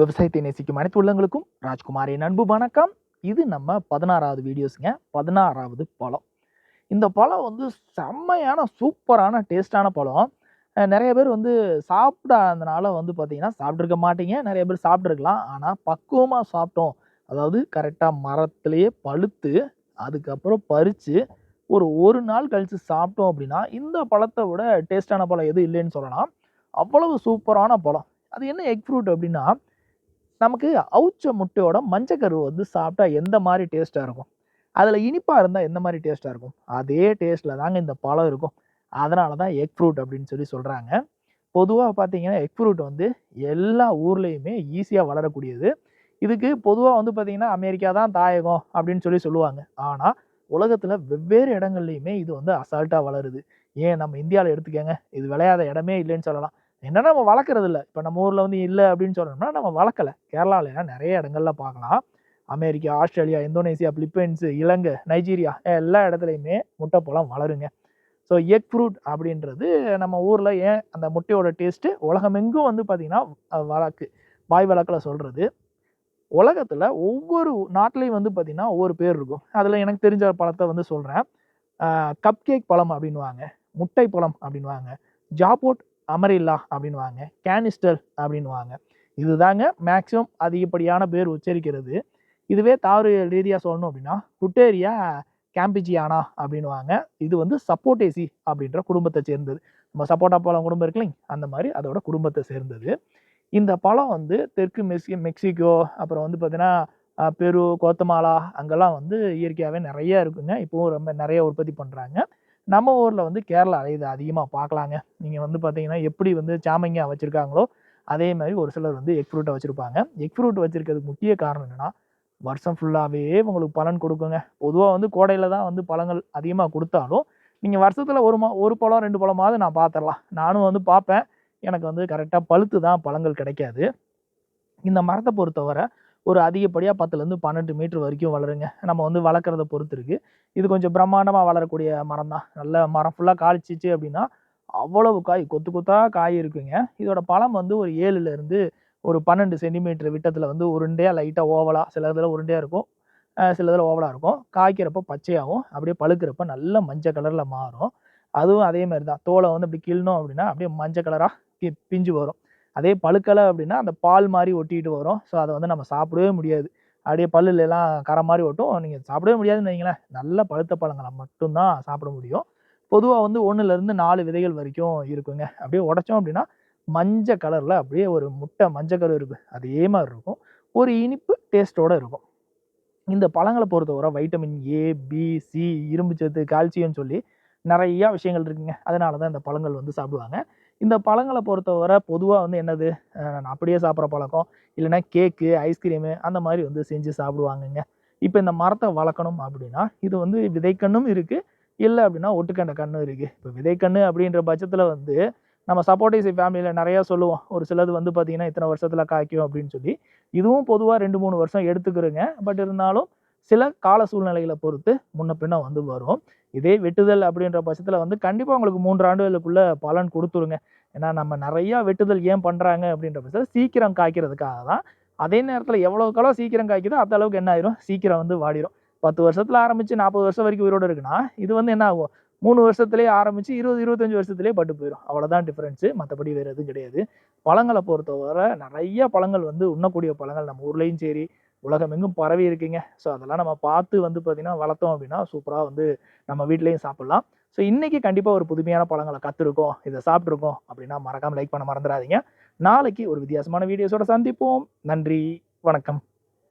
விவசாயத்தை நேசிக்கும் அனைத்து உள்ளங்களுக்கும் ராஜ்குமாரின் அன்பு வணக்கம். இது நம்ம பதினாறாவது வீடியோஸுங்க பதினாறாவது பழம். இந்த பழம் வந்து செம்மையான சூப்பரான டேஸ்டான பழம். நிறைய பேர் வந்து சாப்பிடாதனால வந்து பார்த்தீங்கன்னா சாப்பிட்ருக்க மாட்டீங்க. நிறைய பேர் சாப்பிட்ருக்கலாம் ஆனால் பக்குவமாக சாப்பிட்டோம். அதாவது கரெக்டாக மரத்துலேயே பழுத்து அதுக்கப்புறம் பறித்து ஒரு ஒரு நாள் கழித்து சாப்பிட்டோம் அப்படின்னா இந்த பழத்தை விட டேஸ்டான பழம் எதுவும் இல்லைன்னு சொல்லலாம். அவ்வளவு சூப்பரான பழம். அது என்ன எக் ஃப்ரூட் அப்படின்னா நமக்கு அவுச்ச முட்டையோட மஞ்சக்கரு வந்து சாப்பிட்டா எந்த மாதிரி டேஸ்ட்டாக இருக்கும்? அதில் இனிப்பாக இருந்தால் எந்த மாதிரி டேஸ்ட்டாக இருக்கும்? அதே டேஸ்ட்டில் தாங்க இந்த பழம் இருக்கும். அதனால தான் எக் ஃப்ரூட் அப்படின்னு சொல்லி சொல்கிறாங்க பொதுவாக பார்த்தீங்கன்னா எக் ஃப்ரூட் வந்து எல்லா ஊர்லேயுமே ஈஸியாக வளரக்கூடியது. இதுக்கு பொதுவாக வந்து பார்த்திங்கன்னா அமெரிக்கா தான் தாயகம் அப்படின்னு சொல்லி சொல்லுவாங்க. ஆனால் உலகத்தில் வெவ்வேறு இடங்கள்லையுமே இது வந்து அசால்ட்டாக வளருது. ஏன் நம்ம இந்தியாவில் எடுத்துக்கோங்க இது விளையாத இடமே இல்லைன்னு சொல்லலாம். என்னன்னா நம்ம வளர்க்குறது இல்லை இப்போ நம்ம ஊரில் வந்து இல்லை அப்படின்னு சொல்கிறோம்னா நம்ம வளர்க்கலை. கேரளாவில் நிறைய இடங்கள்ல பார்க்கலாம். America Australia Indonesia Philippines Ilangai Nigeria எல்லா இடத்துலையுமே முட்டைப்பழம் வளருங்க. ஸோ எக் ஃப்ரூட் அப்படின்றது நம்ம ஊரில் ஏன் அந்த முட்டையோட டேஸ்ட்டு உலகமெங்கும் வந்து பார்த்திங்கன்னா வழக்கு. வாய் வழக்கில் சொல்கிறது உலகத்தில் ஒவ்வொரு நாட்டிலையும் வந்து பார்த்திங்கன்னா ஒவ்வொரு பேர் இருக்கும். அதில் எனக்கு தெரிஞ்ச பழத்தை வந்து சொல்கிறேன் கப் கேக் பழம் அப்படின்வாங்க முட்டை பழம் அப்படின்வாங்க ஜாபோட் அமரில்லா அப்படின்வாங்க கேனிஸ்டர் அப்படின்வாங்க இதுதாங்க மேக்சிமம் அதிகப்படியான பேர் உச்சரிக்கிறது. இதுவே தாவரியல் ரீதியாக சொல்லணும் அப்படின்னா குட்டேரியா கேம்பிஜியானா அப்படின்வாங்க இது வந்து சப்போட்டேசி அப்படின்ற குடும்பத்தை சேர்ந்தது. நம்ம சப்போட்டா பழம் குடும்பம் இருக்குல்லைங்க அந்த மாதிரி அதோட குடும்பத்தை சேர்ந்தது. இந்த பழம் வந்து தெற்கு மெக்சி மெக்சிகோ அப்புறம் வந்து பார்த்தீங்கன்னா பெரு கோத்தமாலா அங்கெல்லாம் வந்து இயற்கையாகவே நிறைய இருக்குங்க. இப்போவும் ரொம்ப நிறைய உற்பத்தி பண்ணுறாங்க நம்ம ஊரில் வந்து கேரளா இது அதிகமாக பார்க்கலாங்க நீங்கள் வந்து பார்த்தீங்கன்னா எப்படி வந்து சாமங்கியா வச்சுருக்காங்களோ அதே மாதிரி ஒரு சிலர் வந்து எக் ஃப்ரூட்டை வச்சுருப்பாங்க. எக் ஃப்ரூட் வச்சுருக்கிறதுக்கு முக்கிய காரணம் என்னென்னா வருஷம் ஃபுல்லாகவே உங்களுக்கு பலன் கொடுக்குங்க. பொதுவாக வந்து கோடையில் தான் வந்து பழங்கள் அதிகமாக கொடுத்தாலும் நீங்கள் வருஷத்தில் ஒரு மா ஒரு பழம் ரெண்டு பழமாவது நான் பார்த்துடலாம் நானும் வந்து பார்ப்பேன் எனக்கு வந்து கரெக்டாக பழுத்து தான் பழங்கள் கிடைக்காது. இந்த மரத்தை பொறுத்தவரை ஒரு அதிகப்படியாக பத்துலேருந்து பன்னெண்டு மீட்டர் வரைக்கும் வளருங்க. நம்ம வந்து வளர்க்குறத பொறுத்து இருக்குது இது கொஞ்சம் பிரம்மாண்டமாக வளரக்கூடிய மரம் தான் நல்ல மரம் ஃபுல்லாக காய்ச்சிச்சு அப்படின்னா அவ்வளவு காய் கொத்து கொத்தாக காய் இருக்குங்க. இதோட பழம் வந்து ஒரு ஏழுலேருந்து ஒரு பன்னெண்டு சென்டிமீட்டர் விட்டத்தில் வந்து உருண்டையாக லைட்டாக ஓவலாக சில இதில் உருண்டையாக இருக்கும். சில இதில் ஓவலாக இருக்கும். காய்க்கிறப்ப பச்சையாகவும் அப்படியே பழுக்கிறப்ப நல்ல மஞ்சள் கலரில் மாறும். அதுவும் அதே மாதிரி தான் தோலை வந்து அப்படி கிள்ளணும் அப்படின்னா அப்படியே மஞ்சள் கலராக பிஞ்சு வரும். அதே பழுக்கலை அப்படின்னா அந்த பால் மாதிரி ஒட்டிட்டு வரும். ஸோ அதை வந்து நம்ம சாப்பிடவே முடியாது. அப்படியே பல்லுல எல்லாம் கரை மாதிரி ஒட்டும். நீங்கள் சாப்பிடவே முடியாதுன்னு வைங்களேன் நல்ல பழுத்த பழங்களை மட்டும்தான் சாப்பிட முடியும். பொதுவாக வந்து ஒன்றுலேருந்து நாலு விதைகள் வரைக்கும் இருக்குங்க. அப்படியே உடைச்சோம் அப்படின்னா மஞ்சள் கலரில் அப்படியே ஒரு முட்டை மஞ்சள் கலர் இருக்குது அதே மாதிரி இருக்கும். ஒரு இனிப்பு டேஸ்ட்டோடு இருக்கும். இந்த பழங்களை பொறுத்தவரை வைட்டமின் ஏ பி சி இரும்பு சத்து கால்சியம்னு சொல்லி நிறையா விஷயங்கள் இருக்குங்க. அதனால தான் இந்த பழங்கள் வந்து சாப்பிடுவாங்க. இந்த பழங்களை பொறுத்தவரை பொதுவாக வந்து என்னது? நான் அப்படியே சாப்பிட்ற பழக்கம். இல்லைன்னா கேக்கு ஐஸ்கிரீமு அந்த மாதிரி வந்து செஞ்சு சாப்பிடுவாங்கங்க. இப்போ இந்த மரத்தை வளர்க்கணும் அப்படின்னா இது வந்து விதைக்கண்ணும் இருக்குது இல்லை அப்படின்னா ஒட்டுக்கண்ட கண்ணும் இருக்குது இப்போ விதைக்கண்ணு அப்படின்ற பட்சத்தில் வந்து நம்ம சப்போர்டைசி ஃபேமிலியில் நிறையா சொல்லுவோம். ஒரு சிலது வந்து பார்த்திங்கன்னா இத்தனை வருஷத்தில் காய்க்கும் அப்படின்னு சொல்லி. இதுவும் பொதுவாக ரெண்டு மூணு வருஷம் எடுத்துக்கிறோங்க. பட் இருந்தாலும் சில கால சூழ்நிலைகளை பொறுத்து முன்ன பின்ன வந்து வரும். இதே வெட்டுதல் அப்படின்ற பட்சத்தில் வந்து கண்டிப்பாக உங்களுக்கு மூன்று ஆண்டுகளுக்குள்ள பலன் கொடுத்துருங்க. ஏன்னா நம்ம நிறையா வெட்டுதல் ஏன் பண்ணுறாங்க அப்படின்ற பட்சத்தில் சீக்கிரம் காய்க்கிறதுக்காக தான். அதே நேரத்தில் எவ்வளோக்கு எவ்வளோ சீக்கிரம் காய்க்குதோ அந்த அளவுக்கு என்ன ஆயிரும்? சீக்கிரம் வந்து வாடிடும் பத்து வருஷத்தில் ஆரம்பித்து நாற்பது வருஷம் வரைக்கும் உயிரோடு இருக்குன்னா இது வந்து என்ன ஆகும்? மூணு வருஷத்துலேயே ஆரம்பித்து இருபது இருபத்தஞ்சி வருஷத்துலேயே பட்டு போயிடும் அவ்வளோதான் டிஃப்ரென்ஸு மற்றபடி வேறு எதுவும் கிடையாது. பழங்களை பொறுத்தவரை நிறைய பழங்கள் வந்து உண்ணக்கூடிய பழங்கள். நம்ம ஊர்லேயும் சரி உலகமெங்கும் பரவி இருக்கீங்க. ஸோ அதெல்லாம் நம்ம பார்த்து வந்து பார்த்திங்கன்னா வளர்த்தோம் அப்படின்னா சூப்பராக வந்து நம்ம வீட்லேயும் சாப்பிட்லாம். ஸோ இன்றைக்கி கண்டிப்பாக ஒரு புதுமையான பழங்களை கற்றுருக்கோம் இதை சாப்பிட்ருக்கோம் அப்படின்னா மறக்காமல் லைக் பண்ண மறந்துடாதீங்க. நாளைக்கு ஒரு வித்தியாசமான வீடியோஸோட சந்திப்போம். நன்றி. வணக்கம்.